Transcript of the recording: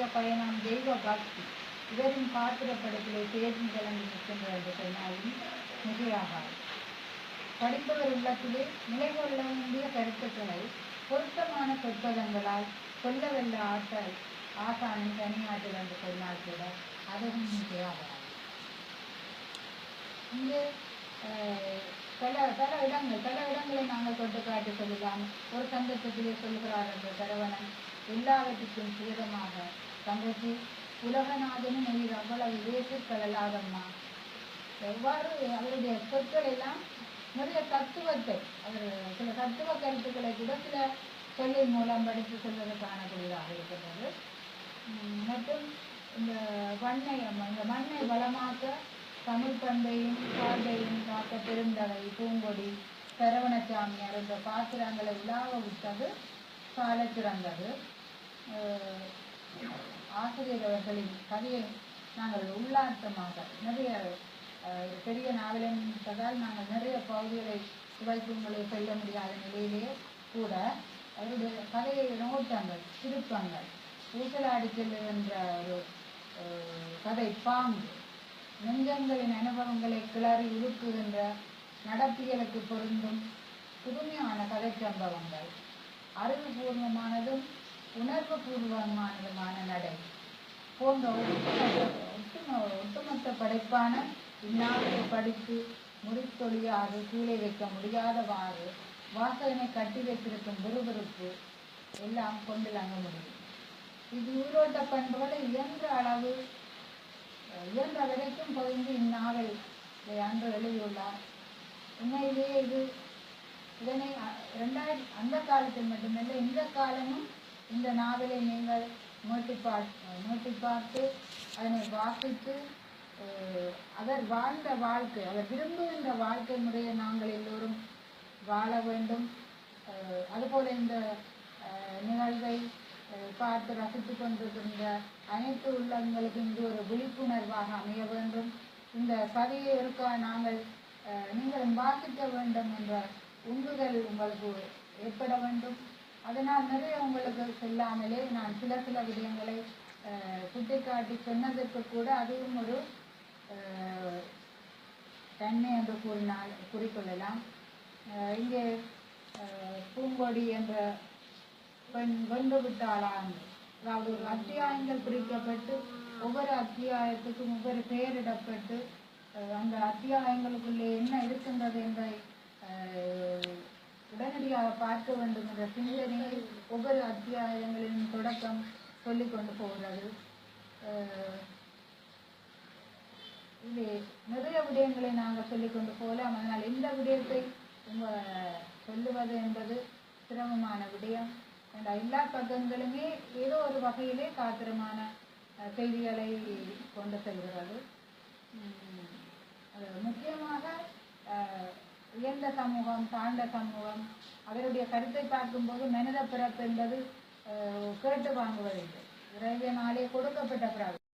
கால பயணம் தெய்வ பக்தி. இவரின் பாத்திரப்படத்திலே தேர்ந்து கிளம்பி நிற்கின்ற என்று சொன்னாலும் மிகையாகாது. படிப்பவர் உள்ளத்திலே நிலை கொள்ள வேண்டிய கருத்துக்களை பொருத்தமான சொற்பதங்களால் கொல்லவல்ல ஆற்றல் ஆசானின் தனியாற்றல் என்று சொன்னால் கூட அதுவும் மிகையாகாது. இங்கே அஹ், பல பல இடங்கள் பல இடங்களை நாங்கள் கொண்டு காட்டி சொல்லலாம் ஒரு சந்தர்ப்பத்திலே சொல்கிறார் என்ற சரவணன் எல்லாவற்றுக்கும் சேதமாக தங்கச்சி உலகநாதனும் நீர் அவ்வளவு வேற்றுக்கலாதம்மா எவ்வாறு அவருடைய சொற்கள் எல்லாம் நிறைய தத்துவத்தை அவர் சில தத்துவ கருத்துக்களை கூட சில சொல்லின் மூலம் படித்து சொல்வது காணக்கூடியதாக இருக்கின்றது. மற்றும் இந்த பண்ணை இந்த மண்ணை வளமாக்க தமிழ் பண்பையும் பார்வையும் காக்க பெருந்தகை பூங்கொடி சரவணசாமியார் இந்த பாத்திரங்களை உலாவ விட்டது சால சிறந்தது ஆசிரியர் அவர்களின் கதையை நாங்கள் உள்ளார்த்தமாக நிறைய பெரிய நாவல் என்பதால் நாங்கள் நிறைய பகுதிகளை சுவைப்புங்களை செல்ல முடியாத நிலையிலேயே கூட அவருடைய கதையை நோட்டங்கள் திருப்பங்கள் ஊசலாடி செல்லுகின்ற ஒரு கதை பாங்கு நெஞ்சங்களின் அனுபவங்களை கிளறி உருக்குகின்ற நடப்பியலுக்கு பொருந்தும் புதுமையான கதை சம்பவங்கள் அறிவுபூர்வமானதும் உணர்வு பூர்வமானதுமான நடை. போன்ற ஒட்டுமொத்த ஒட்டுமொ- ஒட்டுமொத்த படைப்பான இந்நாவலை படித்து முடித்தொழியாது கீழே வைக்க முடியாதவாறு வாசகனை கட்டி வைத்திருக்கும் விறுவிறுப்பு எல்லாம் கொண்டிலங்க முடியும். இது உயிரோட்ட பண்புகளை இயன்ற அளவு இயன்ற வரைக்கும் பகிர்ந்து இந்நாவல் அன்று எழுதியுள்ளார். உண்மையிலேயே இது இதனை ரெண்டாயிரம் அந்த காலத்தில் மட்டுமல்ல இந்த காலமும் இந்த நாவலை நீங்கள் நோட்டி பார்த்து நோட்டி பார்த்து அதனை வாசித்து அவர் வாழ்ந்த வாழ்க்கை அவர் விரும்புகின்ற வாழ்க்கை முறையை நாங்கள் எல்லோரும் வாழ வேண்டும். அதுபோல் அதுபோல இந்த நிகழ்வை பார்த்து ரசித்து கொண்டிருக்கின்ற அனைத்து உள்ளங்களுக்கு இங்கு ஒரு விழிப்புணர்வாக அமைய வேண்டும். இந்த கதையை இருக்க நாங்கள் நீங்களும் வாசிக்க வேண்டும் என்ற உந்துதல் உங்களுக்கு ஏற்பட வேண்டும். அதனால் நிறைய உங்களுக்கு சொல்லாமலே நான் சில சில விடயங்களை அஹ், சுட்டிக்காட்டி சொன்னதற்கு கூட அதுவும் ஒரு அஹ், தன்மை என்று கூறினால் குறிக்கொள்ளலாம். அஹ், இங்கே அஹ், பூங்கொடி என்ற பெண் வென்று விட்டாளாம். அதாவது ஒரு அத்தியாயங்கள் பிரிக்கப்பட்டு ஒவ்வொரு அத்தியாயத்துக்கும் ஒவ்வொரு பெயரிடப்பட்டு அஹ், அந்த அத்தியாயங்களுக்குள்ளே என்ன இருக்கின்றது பார்க்க வேண்டும் என்ற சிந்தனையில் ஒவ்வொரு அத்தியாயங்களின் தொடக்கம் சொல்லிக்கொண்டு போகிறது. இது நிறைய விடயங்களை நாங்கள் சொல்லிக் கொண்டு போகலாம். அதனால் இந்த விடயத்தை உங்க சொல்லுவது என்பது சிரமமான விடயம். அந்த எல்லா பக்கங்களுமே ஏதோ ஒரு வகையிலே காத்திரமான செய்திகளை கொண்டு செல்கிறது. முக்கியமாக உயர்ந்த சமூகம் தாழ்ந்த சமூகம் அவருடைய கருத்தை பார்க்கும்போது மனித பிறப்பு என்பது கேட்டு வாங்குவதில்லை. இறைவனாலே கொடுக்கப்பட்ட பிறகு.